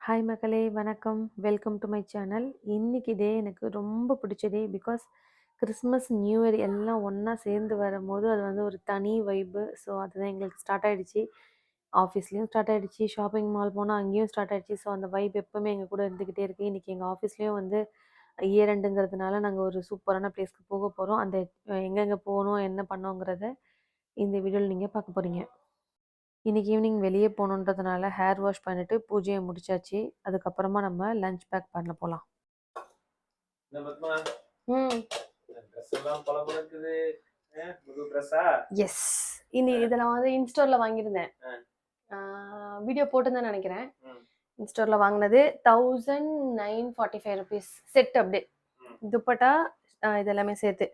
Hi மக்களே வணக்கம். Welcome to my channel இன்றைக்கி டே எனக்கு ரொம்ப பிடிச்ச day because Christmas new year எல்லாம் ஒன்றா சேர்ந்து வரும்போது அது வந்து ஒரு தனி வைப்பு ஸோ அதுதான் எங்களுக்கு ஸ்டார்ட் ஆகிடுச்சு ஆஃபீஸ்லேயும் ஸ்டார்ட் ஆகிடுச்சு ஷாப்பிங் மால் போனால் அங்கேயும் ஸ்டார்ட் ஆகிடுச்சு ஸோ அந்த வைப் எப்போவுமே எங்கள் கூட இருந்துக்கிட்டே இருக்குது இன்றைக்கி எங்கள் ஆஃபீஸ்லேயும் வந்து இயர் ரெண்டுங்கிறதுனால நாங்கள் ஒரு சூப்பரான பிளேஸ்க்கு போக போகிறோம் அந்த எங்கெங்கே போகணும் என்ன பண்ணோங்கிறத இந்த வீடியோவில் நீங்கள் பார்க்க போகிறீங்க இன்னைக்கு ஈவினிங் வெளியே போகணுன்றதுனால ஹேர் வாஷ் பண்ணிட்டு பூஜையை முடிச்சாச்சு. அதுக்கப்புறமா நம்ம லஞ்ச் பேக் பண்ண போகலாம் எஸ் இனி இதை நான் வந்து இன்ஸ்டோர்ல வாங்கியிருந்தேன். வீடியோ போட்டுதான் நினைக்கிறேன். இன்ஸ்டோர்ல வாங்கினது thousand nine forty five rupees set அப்படியே. துப்பட்டா ஆ, இது எல்லாமே சேர்த்து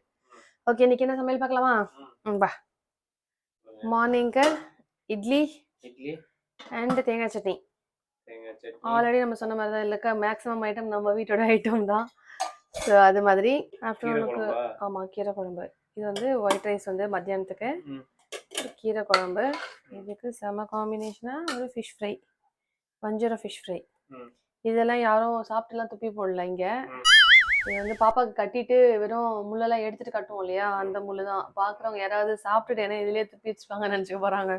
ஓகே இன்னைக்கு என்ன சமையல் பார்க்கலாமா? வா. மார்னிங்க்கு இட்லி இட்லி. அண்ட் தேங்காய் சட்னி. தேங்காய் சட்னி. ஆல்ரெடி நம்ம சொன்ன மாதிரி தான் இல்லைக்கா மேக்ஸிமம் ஐட்டம் நம்ம வீட்டோட ஐட்டம் தான். ஸோ அது மாதிரி ஆஃப்டர்நூனுக்கு ஆமாம் கீரை குழம்பு. இது வந்து ஒயிட் ரைஸ் வந்து மத்தியானத்துக்கு. கீரை குழம்பு. இதுக்கு செம காம்பினேஷனாக ஒரு ஃபிஷ் ஃப்ரை வஞ்சரம் ஃபிஷ் ஃப்ரை. இதெல்லாம் யாரும் சாப்பிட்டுலாம் துப்பி போடல இங்கே. இது வந்து பாப்பாக்கு கட்டிட்டு வெறும் முள்ளெல்லாம் எடுத்துட்டு கட்டுவோம் இல்லையா? அந்த முள்ளு தான். பார்க்குறவங்க யாராவது சாப்பிட்டுட்டு என்ன இதுலேயே துப்பி வச்சுப்பாங்கன்னு நினச்சிக்க போகிறாங்க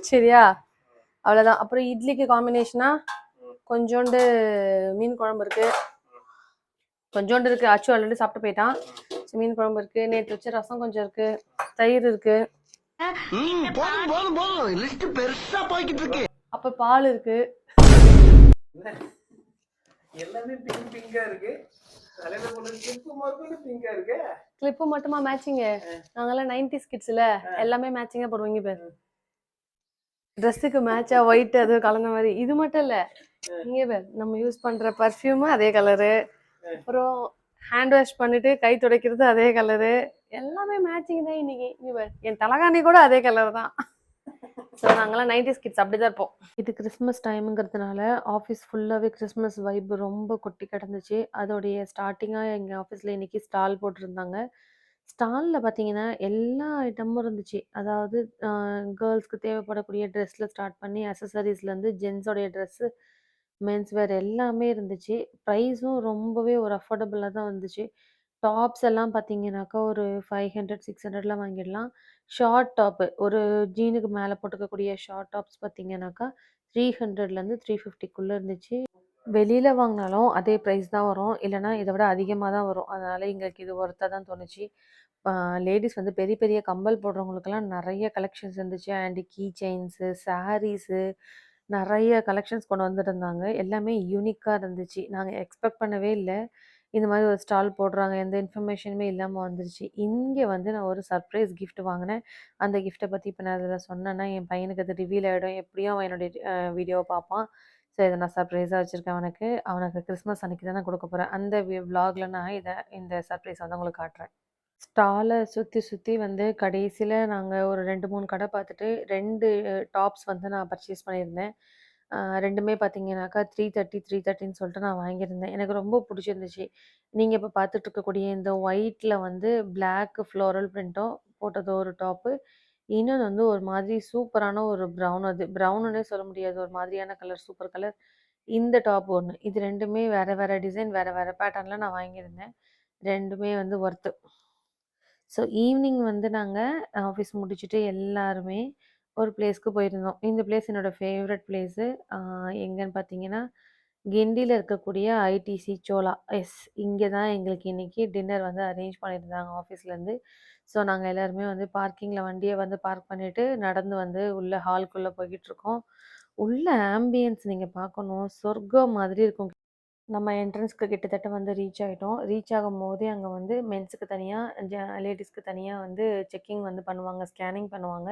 சரியா? அவ்வளோதான் அப்புறம் இட்லிக்கு காம்பினேஷனாக ம். கொஞ்சோண்டு மீன் குழம்பு இருக்கு. கொஞ்சோண்டு இருக்கு. அச்சு ஆல்ரெடி சாப்பிட்டு போயிட்டான். மீன் குழம்பு இருக்கு. நேற்று வச்ச ரசம் கொஞ்சம் இருக்கு. தயிர் இருக்கு. அப்ப பால் இருக்கு? எல்லாமே பிங்க் பிங்கா இருக்கு. கிளிப்பு மட்டுமா மேட்சிங்கு நாங்கெல்லாம் நைன்டி கிட்ஸ்ல எல்லாமே மேட்சிங்கா போடுவோங்க பேர். ட்ரெஸ்ஸுக்கு மேட்சா ஒயிட் அது கலந்த மாதிரி. இது மட்டும் இல்ல. இங்க பேர் நம்ம யூஸ் பண்ற பர்ஃப்யூம் அதே கலரு அப்புறம் ஹேண்ட் வாஷ் பண்ணிட்டு கை துடைக்கிறது அதே கலரு எல்லாமே மேட்சிங் தான் இன்னைக்கு. இங்க என் தலகாணி கூட அதே கலர் தான். ஸோ நாங்கெல்லாம் நைன்டி கிட்ஸ் அப்படிதான் இருப்போம். இது கிறிஸ்மஸ் டைமுங்கிறதுனால ஆஃபீஸ் ஃபுல்லாகவே கிறிஸ்மஸ் வைப் ரொம்ப கொட்டி கிடந்துச்சு. அதோடைய ஸ்டார்டிங்காக எங்கள் ஆஃபீஸில் இன்னைக்கு ஸ்டால் போட்டிருந்தாங்க. ஸ்டாலில் பார்த்தீங்கன்னா எல்லா ஐட்டமும் இருந்துச்சு. அதாவது கேர்ள்ஸ்க்கு தேவைப்படக்கூடிய ட்ரெஸ்ஸில் ஸ்டார்ட் பண்ணி அசசரிஸ்லேருந்து ஜென்ஸோடைய ட்ரெஸ்ஸு மென்ஸ் வேர் எல்லாமே இருந்துச்சு. ப்ரைஸும் ரொம்பவே ஒரு அஃபோர்டபுளாக தான் வந்துச்சு. டாப்ஸ் எல்லாம் பார்த்தீங்கன்னாக்கா ஒரு ஃபைவ் ஹண்ட்ரட் சிக்ஸ் ஹண்ட்ரட்லாம் வாங்கிடலாம். ஷார்ட் டாப்பு ஒரு ஜீனுக்கு மேலே போட்டுக்கக்கூடிய ஷார்ட் டாப்ஸ் பார்த்தீங்கன்னாக்கா த்ரீ ஹண்ட்ரட்லேருந்து த்ரீ ஃபிஃப்டிக்குள்ளே இருந்துச்சு. வெளியில் வாங்கினாலும் அதே ப்ரைஸ் தான் வரும். இல்லைனா இதை விட அதிகமாக தான் வரும். அதனால் எங்களுக்கு இது ஒர்த்தாக தான் தோணுச்சு. லேடிஸ் வந்து பெரிய பெரிய கம்பல் போடுறவங்களுக்கெல்லாம் நிறைய கலெக்ஷன்ஸ் இருந்துச்சு. அண்ட் கீ செயின்ஸு சாரீஸு நிறைய கலெக்ஷன்ஸ் கொண்டு வந்துருந்தாங்க. எல்லாமே யூனிக்காக இருந்துச்சு. நாங்கள் எக்ஸ்பெக்ட் பண்ணவே இல்லை. இந்த மாதிரி ஒரு ஸ்டால் போடுறாங்க. எந்த இன்ஃபர்மேஷனுமே இல்லாமல் வந்துருச்சு. இங்கே வந்து நான் ஒரு சர்ப்ரைஸ் கிஃப்ட் வாங்கினேன். அந்த கிஃப்ட்டை பற்றி இப்போ நான் அதில் சொன்னேன்னா என் பையனுக்கு அது ரிவீல் ஆகிடும் எப்படியும் அவன் என்னுடைய வீடியோவை பார்ப்பான். ஸோ இதை நான் சர்ப்ரைஸாக வச்சுருக்கேன் அவனுக்கு. அவனுக்கு கிறிஸ்மஸ் அன்னைக்கு தான் நான் கொடுக்க போகிறேன் அந்த விலாகில் நான் இதை இந்த சர்ப்ரைஸ் வந்து உங்களுக்கு காட்டுறேன். ஸ்டாலை சுற்றி சுற்றி வந்து கடைசியில் நாங்கள் ஒரு ரெண்டு மூணு கடை பார்த்துட்டு ரெண்டு டாப்ஸ் வந்து நான் பர்ச்சேஸ் பண்ணியிருந்தேன். ரெண்டுமே பார்த்தீங்கன்னாக்கா த்ரீ தேர்ட்டி த்ரீ தேர்ட்டின்னு சொல்லிட்டு நான் வாங்கியிருந்தேன். எனக்கு ரொம்ப பிடிச்சிருந்துச்சு. நீங்கள் இப்போ பார்த்துட்டு இருக்கக்கூடிய இந்த ஒயிட்டில் வந்து பிளாக் ஃப்ளோரல் பிரிண்ட்டும் போட்டது ஒரு டாப்பு இன்னொன்று வந்து ஒரு மாதிரி சூப்பரான ஒரு ப்ரௌன் அது. ப்ரௌனுன்னே சொல்ல முடியாது. ஒரு மாதிரியான கலர் சூப்பர் கலர். இந்த டாப் ஒன்று இது ரெண்டுமே வேறு வேறு டிசைன் வேறு வேறு பேட்டர்னில் நான் வாங்கியிருந்தேன். ரெண்டுமே வந்து ஒர்த்து ஸோ ஈவினிங் வந்து நாங்கள் ஆஃபீஸ் முடிச்சுட்டு எல்லாருமே ஒரு பிளேஸ்க்கு போயிருந்தோம். இந்த பிளேஸ் என்னோடய ஃபேவரட் பிளேஸு எங்கேன்னு பார்த்தீங்கன்னா கிண்டியில் இருக்கக்கூடிய ஐடிசி சோலா எஸ் இங்கே தான் எங்களுக்கு இன்றைக்கி டின்னர் வந்து அரேஞ்ச் பண்ணியிருந்தாங்க ஆஃபீஸ்லேருந்து. ஸோ நாங்கள் எல்லாருமே வந்து பார்க்கிங்கில் வண்டியை வந்து பார்க் பண்ணிவிட்டு நடந்து வந்து உள்ளே ஹால்குள்ளே போய்கிட்ருக்கோம். உள்ள ஆம்பியன்ஸ் நீங்கள் பார்க்கணும். சொர்க்கம் மாதிரி இருக்கும். நம்ம என்ட்ரன்ஸ்க்கு கிட்டத்தட்ட வந்து ரீச் ஆகிட்டோம் ரீச் ஆகும் போதே அங்கே வந்து மென்ஸுக்கு தனியாக லேடிஸ்க்கு தனியாக வந்து செக்கிங் வந்து பண்ணுவாங்க ஸ்கேனிங் பண்ணுவாங்க.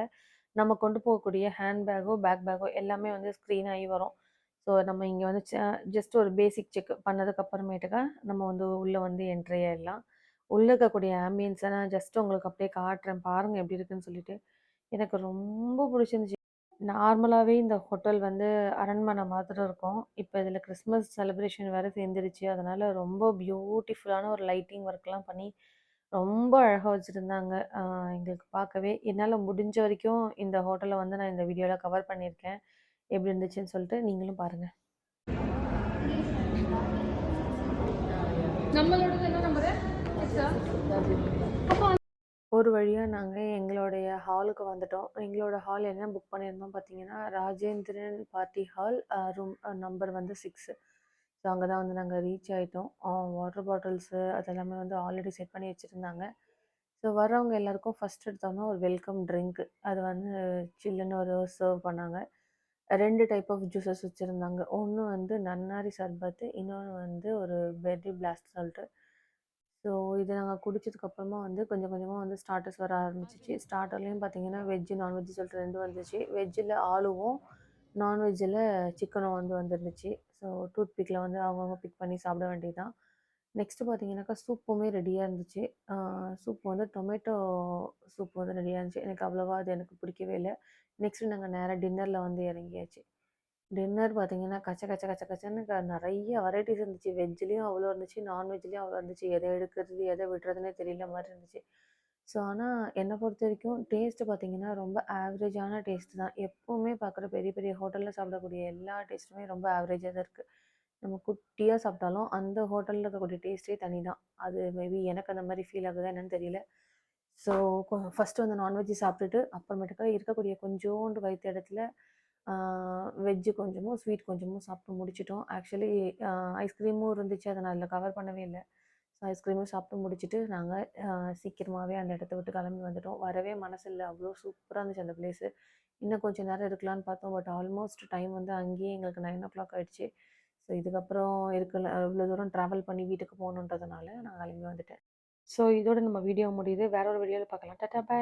நம்ம கொண்டு போகக்கூடிய ஹேண்ட் பேக்கோ பேக் பேக்கோ எல்லாமே வந்து ஸ்க்ரீன் ஆகி வரும். ஸோ நம்ம இங்கே வந்து ஜஸ்ட் ஒரு பேசிக் செக் பண்ணதுக்கப்புறமேட்டுக்கா நம்ம வந்து உள்ளே வந்து என்ட்ரி ஆயிடலாம். உள்ளே இருக்கக்கூடிய ஆம்பியன்ஸை நான் ஜஸ்ட் உங்களுக்கு அப்படியே காட்டுறேன். பாருங்கள் எப்படி இருக்குன்னு சொல்லிட்டு. எனக்கு ரொம்ப பிடிச்சிருந்துச்சு. நார்மலாகவே இந்த ஹோட்டல் வந்து அரண்மனை மாதிரி இருக்கும். இப்போ இதில் கிறிஸ்மஸ் செலிப்ரேஷன் வேறு சேர்ந்துருச்சு. அதனால் ரொம்ப பியூட்டிஃபுல்லான ஒரு லைட்டிங் ஒர்க்லாம் பண்ணி ரொம்ப அழகாக வச்சுருந்தாங்க. எங்களுக்கு பார்க்கவே. என்னால் முடிஞ்ச வரைக்கும் இந்த ஹோட்டலை வந்து நான் இந்த வீடியோவில் கவர் பண்ணியிருக்கேன். எப்படி இருந்துச்சுன்னு சொல்லிட்டு நீங்களும் பாருங்கள் நம்மளோடது என்ன நம்பரு? ஒரு வழியாக நாங்கள் எங்களுடைய ஹாலுக்கு வந்துட்டோம். எங்களோட ஹால் என்ன புக் பண்ணியிருந்தோம் பார்த்தீங்கன்னா Rajendran party hall room number வந்து சிக்ஸு ஸோ அங்கே தான் வந்து நாங்கள் ரீச் ஆகிட்டோம் வாட்டர் பாட்டில்ஸு அதெல்லாமே வந்து ஆல்ரெடி செட் பண்ணி வச்சுருந்தாங்க. ஸோ வரவங்க எல்லாருக்கும் ஃபஸ்ட் எடுத்தோன்னா ஒரு வெல்கம் ட்ரிங்க் அது வந்து சில்லுன்னு ஒரு சர்வ் பண்ணாங்க. ரெண்டு டைப் ஆஃப் ஜூஸஸ் வச்சுருந்தாங்க. ஒன்று வந்து நன்னாரி சர்பத்து இன்னொன்று வந்து ஒரு பெர்ரி பிளாஸ்ட் சொல்லிட்டு ஸோ இதை நாங்கள் குடிச்சதுக்கப்புறமா வந்து கொஞ்சம் கொஞ்சமாக வந்து ஸ்டார்டர்ஸ் வர ஆரம்பிச்சிச்சு. ஸ்டார்டர்லேயும் பார்த்தீங்கன்னா வெஜ்ஜு நான்வெஜ்ஜு சொல்லிட்டு ரெண்டு வந்துச்சு. வெஜ்ஜில் ஆலுவும் நான்வெஜ்ஜில் சிக்கனும் வந்து வந்துருந்துச்சு. ஸோ டூத் பிக்கில் வந்து அவங்கவுங்க பிக் பண்ணி சாப்பிட வேண்டியதுதான். நெக்ஸ்ட்டு பார்த்தீங்கன்னாக்கா சூப்புமே ரெடியாக இருந்துச்சு. சூப் வந்து டொமேட்டோ சூப் வந்து ரெடியாக இருந்துச்சு. எனக்கு அவ்வளோவா அது எனக்கு பிடிக்கவே இல்லை. நெக்ஸ்ட்டு நாங்கள் நேராக டின்னரில் வந்து இறங்கியாச்சு. டின்னர் பார்த்தீங்கன்னா கச்ச கச்ச கச்ச கச்சன்னு நிறைய வெரைட்டிஸ் இருந்துச்சு. வெஜ்லேயும் அவ்வளோ இருந்துச்சு நான்வெஜ்லேயும் அவ்வளோ இருந்துச்சு. எதை எடுக்கிறது எதை விடுறதுனே தெரியல மாதிரி இருந்துச்சு. ஸோ ஆனால் என்னை பொறுத்த வரைக்கும் டேஸ்ட்டு பார்த்தீங்கன்னா ரொம்ப ஆவரேஜான டேஸ்ட் தான். எப்போவுமே பார்க்குற பெரிய பெரிய ஹோட்டலில் சாப்பிடக்கூடிய எல்லா டேஸ்ட்டுமே ரொம்ப ஆவரேஜாக தான் இருக்குது நம்ம குட்டியாக சாப்பிட்டாலும் அந்த ஹோட்டலில் இருக்கக்கூடிய டேஸ்ட்டே தனி தான் அது மேபி எனக்கு அந்த மாதிரி ஃபீல் ஆகுதா என்னன்னு தெரியல. ஸோ ஃபஸ்ட்டு வந்து நான்வெஜ்ஜு சாப்பிட்டுட்டு அப்புறமேட்டுக்கா இருக்கக்கூடிய கொஞ்சோண்டு வயிற்று இடத்துல வெஜ்ஜு கொஞ்சமும் ஸ்வீட் கொஞ்சமும் சாப்பிட்டு முடிச்சிட்டோம். ஆக்சுவலி ஐஸ்கிரீமும் இருந்துச்சு. அதை நான் அதில் கவர் பண்ணவே இல்லை. ஸோ ஐஸ்கிரீமும் சாப்பிட்டு முடிச்சுட்டு நாங்கள் சீக்கிரமாகவே அந்த இடத்த விட்டு கிளம்பி வந்துட்டோம். வரவே மனசு இல்லை. அவ்வளோ சூப்பராக இருந்துச்சு அந்த பிளேஸு இன்னும் கொஞ்சம் நேரம் இருக்கலாம்னு பார்த்தோம். பட் ஆல்மோஸ்ட் டைம் வந்து அங்கேயே எங்களுக்கு நைன் ஓ கிளாக் ஆகிடுச்சு ஸோ இதுக்கப்புறம் இருக்கல இவ்வளோ தூரம் ட்ராவல் பண்ணி வீட்டுக்கு போகணுன்றதுனால நான் கிளம்பி வந்துட்டேன். ஸோ இதோட நம்ம வீடியோ முடியுது. வேற ஒரு வீடியோவில் பார்க்கலாம் டாட்டா பாய்